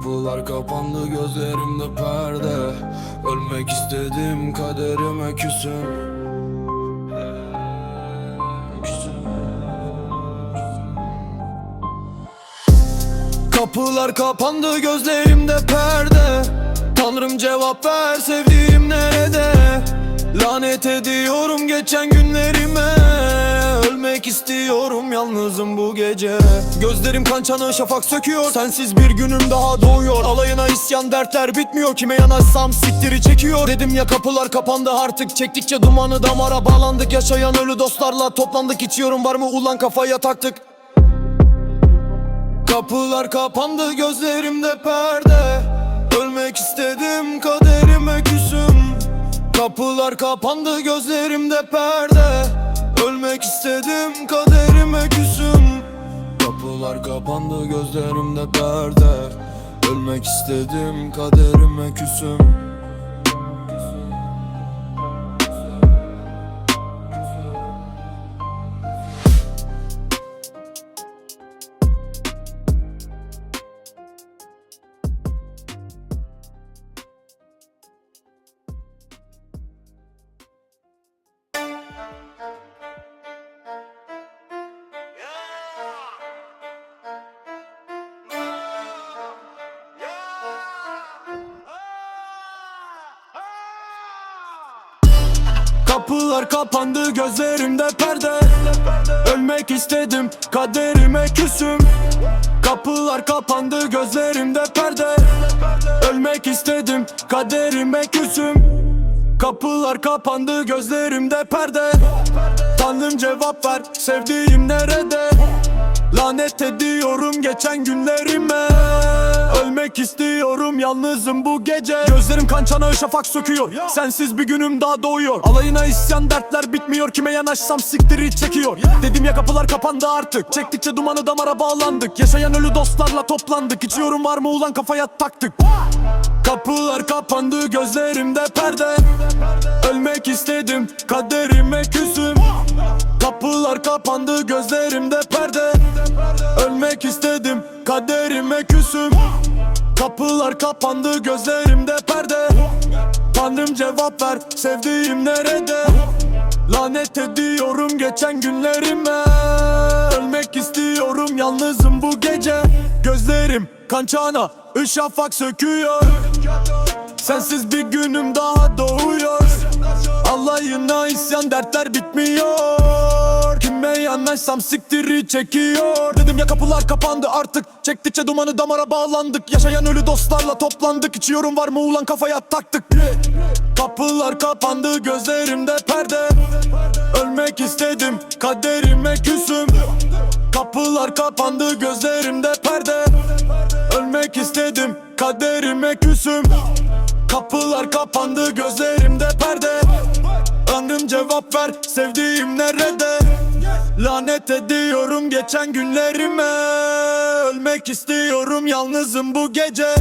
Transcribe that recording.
Kapılar kapandı gözlerimde perde. Ölmek istedim kaderime küsüm. Kapılar kapandı gözlerimde perde. Tanrım cevap ver sevdiğim nerede? Lanet ediyorum geçen günlerime istiyorum yalnızım bu gece. Gözlerim kan çanağı şafak söküyor. Sensiz bir günüm daha doğuyor. Alayına isyan dertler bitmiyor. Kime yanaşsam siktiri çekiyor. Dedim ya kapılar kapandı artık. Çektikçe dumanı damara bağlandık. Yaşayan ölü dostlarla toplandık. İçiyorum var mı? Ulan kafaya taktık. Kapılar kapandı gözlerimde perde. Ölmek istedim kaderime küsüm. Kapılar kapandı gözlerimde perde Ölmek istedim kaderime küsüm. Kapılar kapandı gözlerimde perde. Ölmek istedim kaderime küsüm Kapılar kapandı gözlerimde perde. Ölmek istedim kaderime küsüm. Kapılar kapandı gözlerimde perde. Ölmek istedim kaderime küsüm. Kapılar kapandı gözlerimde perde. Tanrım cevap ver sevdiğim nerede Lanet ediyorum geçen günlerime. Ölmek istiyorum yalnızım bu gece. Gözlerim kan çanağı şafak söküyor. Sensiz bir günüm daha doğuyor. Alayına isyan dertler bitmiyor. Kime yanaşsam siktiri çekiyor. Dedim ya kapılar kapandı artık. Çektikçe dumanı damara bağlandık. Yaşayan ölü dostlarla toplandık. İçiyorum var mı ulan kafaya taktık. Kapılar kapandı gözlerimde perde. Ölmek istedim kaderime Kapılar kapandı gözlerimde perde. Ölmek istedim kaderime küsüm. Kapılar kapandı gözlerimde perde. Tanrım cevap ver sevdiğim nerede? Lanet ediyorum geçen günlerime. Ölmek istiyorum yalnızım bu gece. Gözlerim kan çana ışafak söküyor. Sensiz bir günüm daha doğuyor. Alayına isyan dertler bitmiyor yanaşsam siktiri çekiyor. Dedim ya kapılar kapandı artık. Çektikçe dumanı damara bağlandık. Yaşayan ölü dostlarla toplandık. İçiyorum var mı ulan kafaya taktık. Kapılar kapandı gözlerimde perde. Ölmek istedim kaderime küsüm. Kapılar kapandı gözlerimde perde. Ölmek istedim kaderime küsüm. Kapılar kapandı gözlerimde perde. Tanrım cevap ver sevdiğim nerede Lanet ediyorum geçen günlerime. Ölmek istiyorum yalnızım bu gece